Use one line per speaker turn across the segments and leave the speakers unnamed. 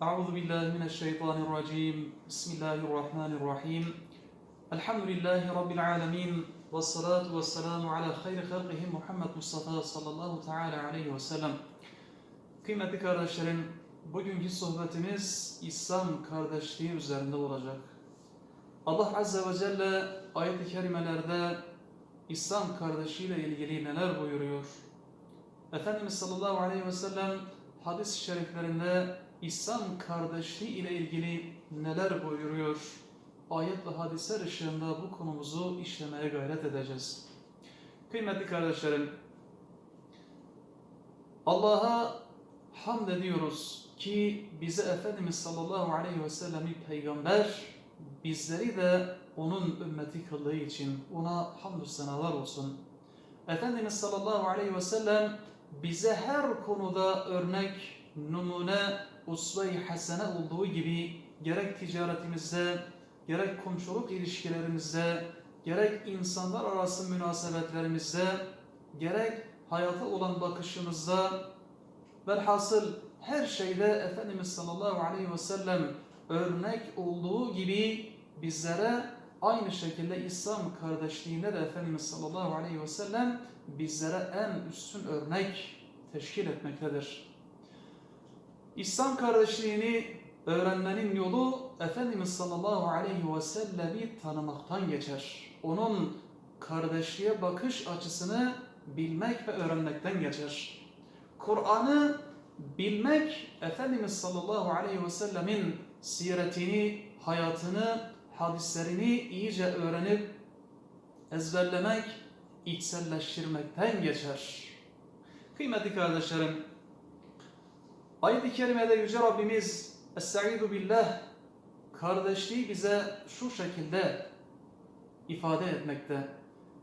أعوذ بالله من الشيطان الرجيم بسم الله الرحمن الرحيم الحمد لله رب العالمين والصلاة والسلام على خير خلقه Muhammed Mustafa sallallahu teala aleyhi ve sellem. Kıymetli kardeşlerim, bugünkü sohbetimiz İslam kardeşliği üzerinde olacak. Allah Azze ve Celle ayet-i kerimelerde İslam kardeşliğiyle ilgili neler buyuruyor? Efendimiz sallallahu aleyhi ve sellem hadis-i şeriflerinde İslam kardeşliği ile ilgili neler buyuruyor? Ayet ve hadisler ışığında bu konumuzu işlemeye gayret edeceğiz. Kıymetli kardeşlerim, Allah'a hamd ediyoruz ki bize Efendimiz sallallahu aleyhi ve sellemi peygamber, bizleri de onun ümmeti kıldığı için ona hamdü senalar olsun. Efendimiz sallallahu aleyhi ve sellem bize her konuda örnek, numune, usve-i hasene olduğu gibi gerek ticaretimizde, gerek komşuluk ilişkilerimizde, gerek insanlar arası münasebetlerimizde, gerek hayata olan bakışımızda, velhasıl her şeyde Efendimiz sallallahu aleyhi ve sellem örnek olduğu gibi bizlere aynı şekilde İslam kardeşliğinde de Efendimiz sallallahu aleyhi ve sellem bizlere en üstün örnek teşkil etmektedir. İslam kardeşliğini öğrenmenin yolu Efendimiz sallallahu aleyhi ve sellemi tanımaktan geçer. Onun kardeşliğe bakış açısını bilmek ve öğrenmekten geçer. Kur'an'ı bilmek Efendimiz sallallahu aleyhi ve sellemin siretini, hayatını, hadislerini iyice öğrenip ezberlemek, içselleştirmekten geçer. Kıymetli kardeşlerim, ayet-i kerimede Yüce Rabbimiz Es-Sa'idu Billah kardeşliği bize şu şekilde ifade etmekte.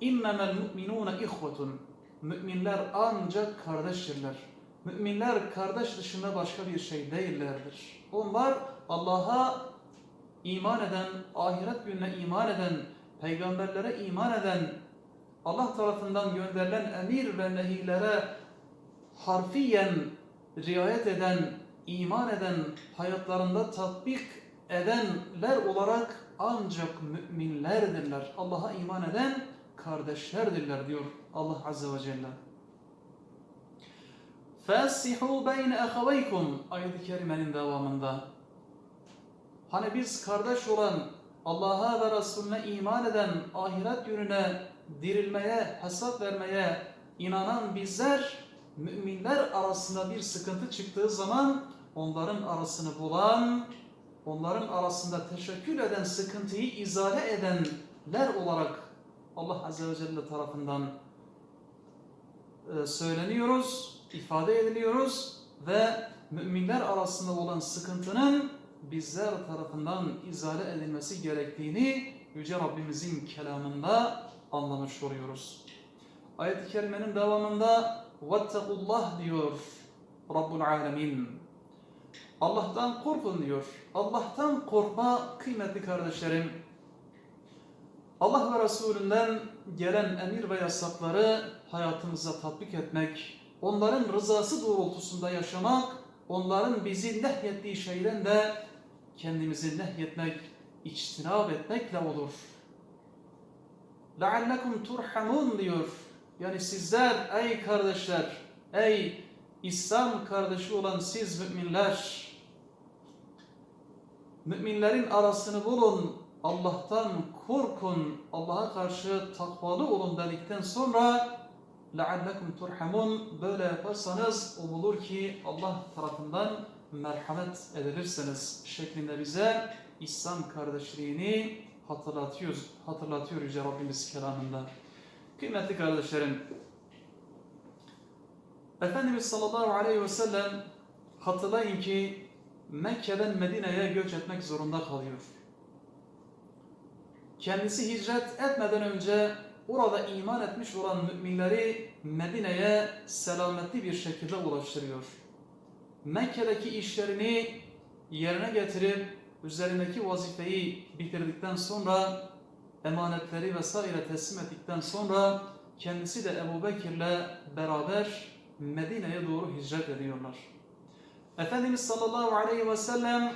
İnnemel mu'minûne ihvetun. Müminler ancak kardeştirler. Müminler kardeş dışında başka bir şey değillerdir. Onlar Allah'a iman eden, ahiret gününe iman eden, peygamberlere iman eden, Allah tarafından gönderilen emir ve nehilere harfiyen riayet eden, iman eden, hayatlarında tatbik edenler olarak ancak müminlerdirler. Allah'a iman eden kardeşlerdirler diyor Allah Azze ve Celle. فَاسِحُوا بَيْنَ اَخَوَيْكُمْ ayet-i kerimenin devamında. Hani biz kardeş olan, Allah'a ve Resulüne iman eden, ahiret gününe dirilmeye, hesap vermeye inanan bizler, müminler arasında bir sıkıntı çıktığı zaman onların arasını bulan, onların arasında teşekkür eden, sıkıntıyı izale edenler olarak Allah Azze ve Celle tarafından söyleniyoruz, ifade ediliyoruz ve müminler arasında olan sıkıntının bizler tarafından izale edilmesi gerektiğini Yüce Rabbimizin kelamında anlamış oluyoruz. Ayet-i Kerime'nin devamında وَاتَّقُوا diyor Rabbul Alemin. Allah'tan korkun diyor. Allah'tan korkma kıymetli kardeşlerim. Allah ve Resulünden gelen emir ve yasakları hayatımıza tatbik etmek, onların rızası doğrultusunda yaşamak, onların bizi nehyettiği şeyden de kendimizi nehyetmek, içtinab etmekle olur. لَعَلَّكُمْ turhamun diyor. Yani sizler ey kardeşler, ey İslam kardeşi olan siz müminler, müminlerin arasını bulun, Allah'tan korkun, Allah'a karşı takvalı olun dedikten sonra لَعَلَّكُمْ turhamun böyle yaparsanız umulur ki Allah tarafından merhamet edilirsiniz şeklinde bize İslam kardeşliğini hatırlatıyor, hatırlatıyor Yüce Rabbimiz kelamında. Kıymetli kardeşlerim, Efendimiz sallallahu aleyhi ve sellem hatırlayın ki Mekke'den Medine'ye göç etmek zorunda kalıyor. Kendisi hicret etmeden önce orada iman etmiş olan müminleri Medine'ye selametli bir şekilde ulaştırıyor. Mekke'deki işlerini yerine getirip üzerindeki vazifeyi bitirdikten sonra emanetleri vesaire teslim ettikten sonra kendisi de Ebu Bekir'le beraber Medine'ye doğru hicret ediyorlar. Efendimiz sallallahu aleyhi ve sellem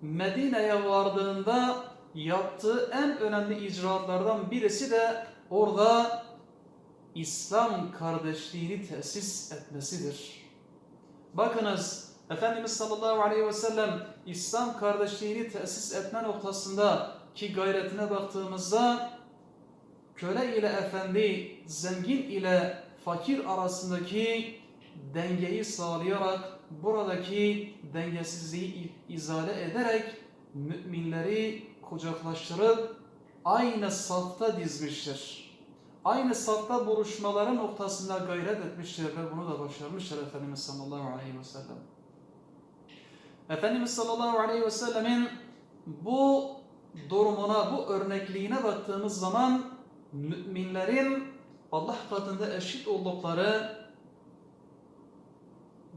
Medine'ye vardığında yaptığı en önemli icraatlardan birisi de orada İslam kardeşliğini tesis etmesidir. Bakınız Efendimiz sallallahu aleyhi ve sellem İslam kardeşliğini tesis etme noktasında ki gayretine baktığımızda köle ile efendi, zengin ile fakir arasındaki dengeyi sağlayarak buradaki dengesizliği izale ederek müminleri kucaklaştırıp aynı safta dizmiştir. Aynı safta buluşmaları noktasında gayret etmiştir ve bunu da başarmıştır Efendimiz sallallahu aleyhi ve sellem. Efendimiz sallallahu aleyhi ve sellemin bu durumuna, bu örnekliğine baktığımız zaman müminlerin Allah katında eşit oldukları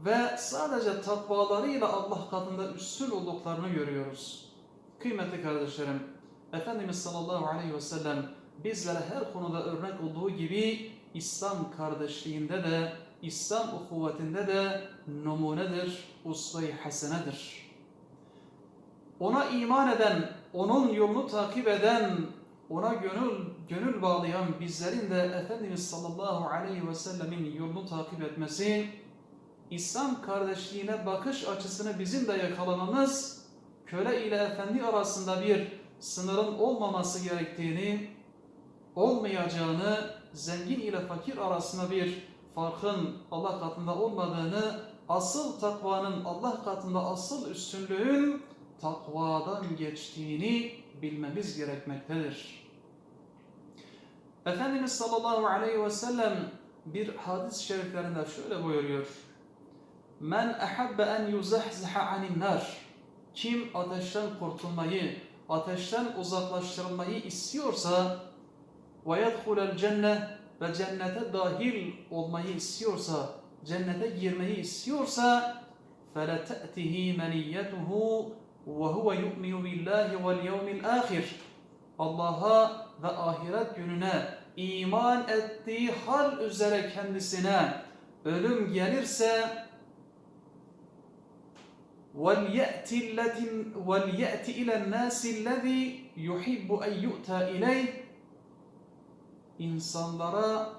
ve sadece takvalarıyla Allah katında üstün olduklarını görüyoruz. Kıymetli kardeşlerim, Efendimiz sallallahu aleyhi ve sellem bizlere her konuda örnek olduğu gibi İslam kardeşliğinde de, İslam ukuvvetinde de numunedir, usve-i hasenedir. Ona iman eden, onun yolunu takip eden, ona gönül gönül bağlayan bizlerin de Efendimiz sallallahu aleyhi ve sellemin yolunu takip etmesi, İslam kardeşliğine bakış açısını bizim de yakalamamız, köle ile efendi arasında bir sınırın olmaması gerektiğini, olmayacağını, zengin ile fakir arasında bir farkın Allah katında olmadığını, asıl takvanın Allah katında asıl üstünlüğün takvadan geçtiğini bilmemiz gerekmektedir. Efendimiz sallallahu aleyhi ve sellem bir hadis-i şeriflerinde şöyle buyuruyor. Men ahabbe en yuzahziha anin nar. Kim ateşten kurtulmayı, ateşten uzaklaştırılmayı istiyorsa ve yedhulel cennet ve cennete dahil olmayı istiyorsa, cennete girmeyi istiyorsa فَلَتَأْتِهِ مَنِيَّتُهُ وَهُوَ يُؤْمِنُ بِاللّٰهِ وَالْيَوْمِ الْآخِرِ Allah'a ve ahiret gününe iman ettiği hal üzere kendisine ölüm gelirse وَلْيَأْتِ وَلْيَأْتِ إِلَى النَّاسِ الَّذ۪ي يُحِبُّ اَنْ يُؤْتَى اِلَيْهِ insanlara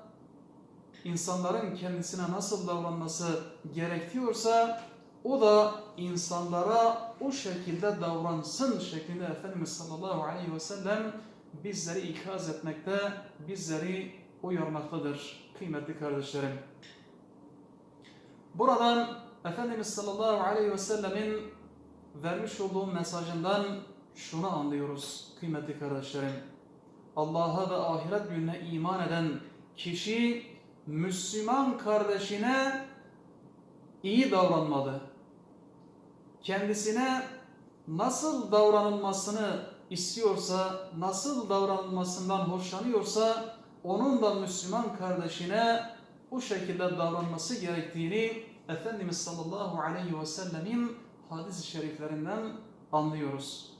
insanların kendisine nasıl davranması gerekiyorsa o da insanlara o şekilde davransın şeklinde Efendimiz sallallahu aleyhi ve sellem bizleri ikaz etmekte, bizleri uyarmaktadır kıymetli kardeşlerim. Buradan Efendimiz sallallahu aleyhi ve sellemin vermiş olduğu mesajından şunu anlıyoruz kıymetli kardeşlerim. Allah'a ve ahiret gününe iman eden kişi Müslüman kardeşine iyi davranmalı. Kendisine nasıl davranılmasını istiyorsa, nasıl davranılmasından hoşlanıyorsa onun da Müslüman kardeşine bu şekilde davranması gerektiğini Efendimiz sallallahu aleyhi ve sellemin hadis-i şeriflerinden anlıyoruz.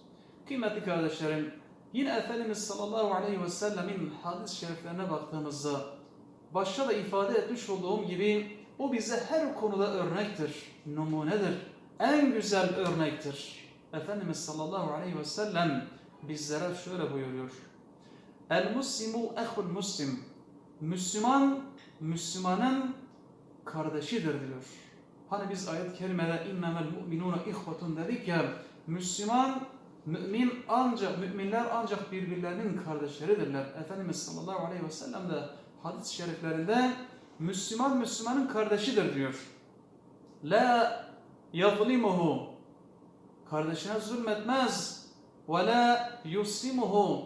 Kıymetli kardeşlerim, yine Efendimiz sallallahu aleyhi ve sellemin hadis-i şeriflerine baktığımızda başta da ifade etmiş olduğum gibi o bize her konuda örnektir, numunedir, en güzel örnektir. Efendimiz sallallahu aleyhi ve sellem bizlere şöyle buyuruyor. El muslimu ehul muslim. Müslüman, Müslümanın kardeşidir diyor. Hani biz ayet-i kerimede innemel mu'minuna ihvetun dedik ya Müslüman, mümin ancak, müminler ancak birbirlerinin kardeşleridirler. Efendimiz sallallahu aleyhi ve sellem de hadis-i şeriflerinde Müslüman Müslümanın kardeşidir diyor. La yazlimuhu kardeşine zulmetmez. la yuslimuhu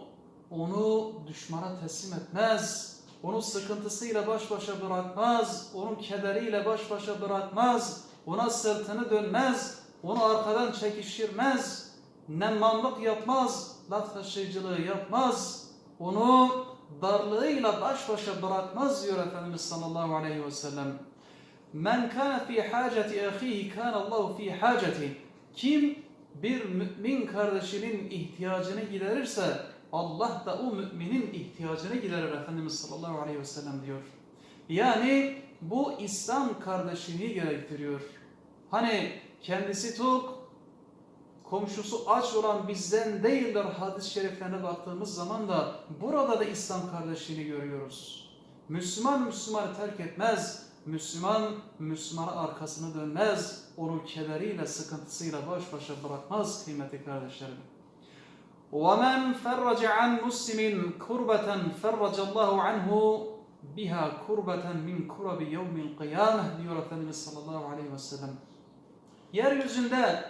onu düşmana teslim etmez. Onu sıkıntısıyla baş başa bırakmaz, onun kederiyle baş başa bırakmaz, ona sırtını dönmez, onu arkadan çekiştirmez, nemmamlık yapmaz, laf taşıyıcılığı yapmaz, onu darlığıyla baş başa bırakmaz diyor Efendimiz sallallahu aleyhi ve sellem. Men kana fi haceti ahihi kana Allahu fi haceti. Kim bir mümin kardeşinin ihtiyacını giderirse Allah da o müminin ihtiyacını giderir Efendimiz sallallahu aleyhi ve sellem diyor. Yani bu İslam kardeşliğini gerektiriyor. Hani kendisi tok, komşusu aç olan bizden değildir hadis-i şeriflerine baktığımız zaman da burada da İslam kardeşliğini görüyoruz. Müslüman Müslümanı terk etmez. Müslüman Müslümana arkasını dönmez. Onu kederiyle, sıkıntısıyla baş başa bırakmaz kıymetli kardeşlerim. وَمَنْ فَرَّجَ عَنْ مُسْلِمٍ كُرْبَةً فَرَّجَ اللّٰهُ عَنْهُ biha kurbeten min kurabi yevmil kıyameh diyor Efendimiz sallallahu aleyhi ve sellem. Yeryüzünde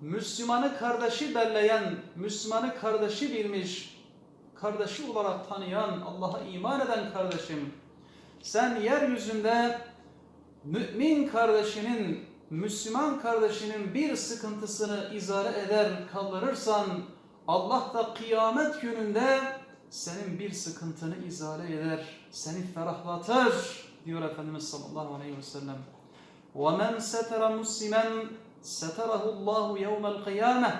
Müslümanı kardeşi belleyen, Müslümanı kardeşi bilmiş, kardeşi olarak tanıyan, Allah'a iman eden kardeşim, sen yeryüzünde mümin kardeşinin, Müslüman kardeşinin bir sıkıntısını izale eder, kaldırırsan, Allah da kıyamet gününde senin bir sıkıntını izale eder, seni ferahlatır diyor Efendimiz sallallahu aleyhi ve sellem. وَمَنْ سَتَرَ مُسْلِمًا سَتَرَهُ اللّٰهُ يَوْمَ الْقِيَامَةِ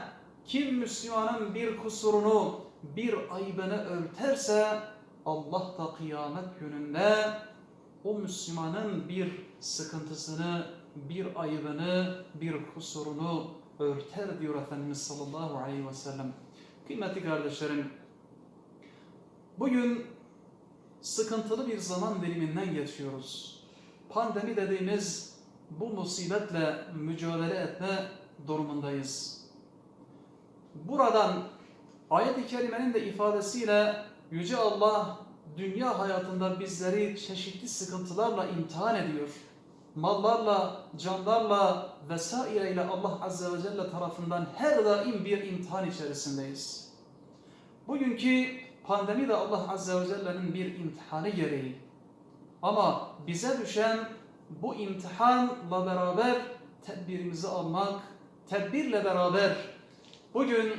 Kim Müslümanın bir kusurunu, bir aybını örterse Allah da kıyamet gününde o Müslümanın bir sıkıntısını, bir ayıbını, bir kusurunu örter diyor Efendimiz sallallahu aleyhi ve sellem. Kıymetli kardeşlerim, bugün sıkıntılı bir zaman diliminden geçiyoruz. Pandemi dediğimiz bu musibetle mücadele etme durumundayız. Buradan ayet-i kerimenin de ifadesiyle Yüce Allah dünya hayatında bizleri çeşitli sıkıntılarla imtihan ediyor. Mallarla, canlarla vesaireyle Allah Azze ve Celle tarafından her daim bir imtihan içerisindeyiz. Bugünkü pandemi de Allah Azze ve Celle'nin bir imtihanı gereği. Ama bize düşen bu imtihanla beraber tedbirimizi almak, tedbirle beraber bugün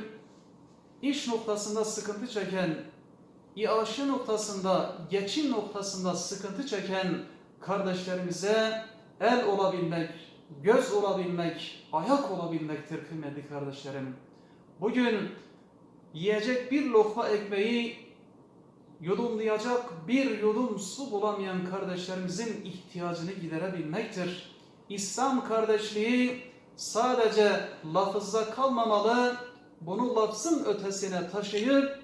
iş noktasında sıkıntı çeken, iaşı noktasında, geçim noktasında sıkıntı çeken kardeşlerimize el olabilmek, göz olabilmek, ayak olabilmektir kıymetli kardeşlerim. Bugün yiyecek bir lokma ekmeği yudumlayacak bir yudum su bulamayan kardeşlerimizin ihtiyacını giderebilmektir. İslam kardeşliği sadece lafızda kalmamalı, bunu lafzın ötesine taşıyıp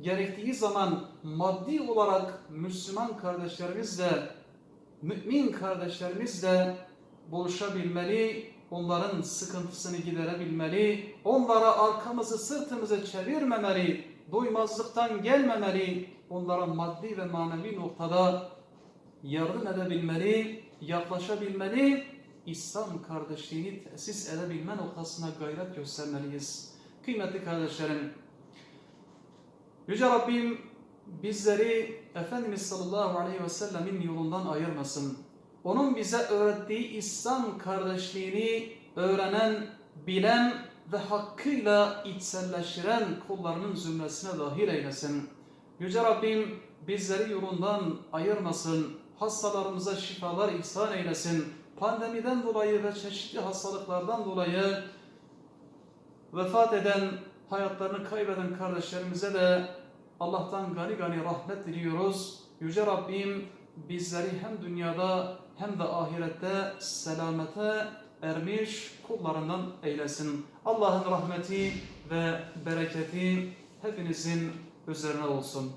gerektiği zaman maddi olarak Müslüman kardeşlerimizle, mümin kardeşlerimizle buluşabilmeli, onların sıkıntısını giderebilmeli, onlara arkamızı sırtımızı çevirmemeli, doymazlıktan gelmemeli, onlara maddi ve manevi noktada yardım edebilmeli, yaklaşabilmeli, İslam kardeşliğini tesis edebilme noktasına gayret göstermeliyiz. Kıymetli kardeşlerim, Yüce Rabbim bizleri Efendimiz sallallahu aleyhi ve sellemin yolundan ayırmasın. Onun bize öğrettiği İslam kardeşliğini öğrenen, bilen ve hakkıyla içselleştiren kullarının zümresine dahil eylesin. Yüce Rabbim bizleri yolundan ayırmasın, hastalarımıza şifalar ihsan eylesin. Pandemiden dolayı ve çeşitli hastalıklardan dolayı vefat eden, hayatlarını kaybeden kardeşlerimize de Allah'tan gani gani rahmet diliyoruz. Yüce Rabbim bizleri hem dünyada hem de ahirette selamete ermiş kullarından eylesin. Allah'ın rahmeti ve bereketi hepinizin üzerine olsun.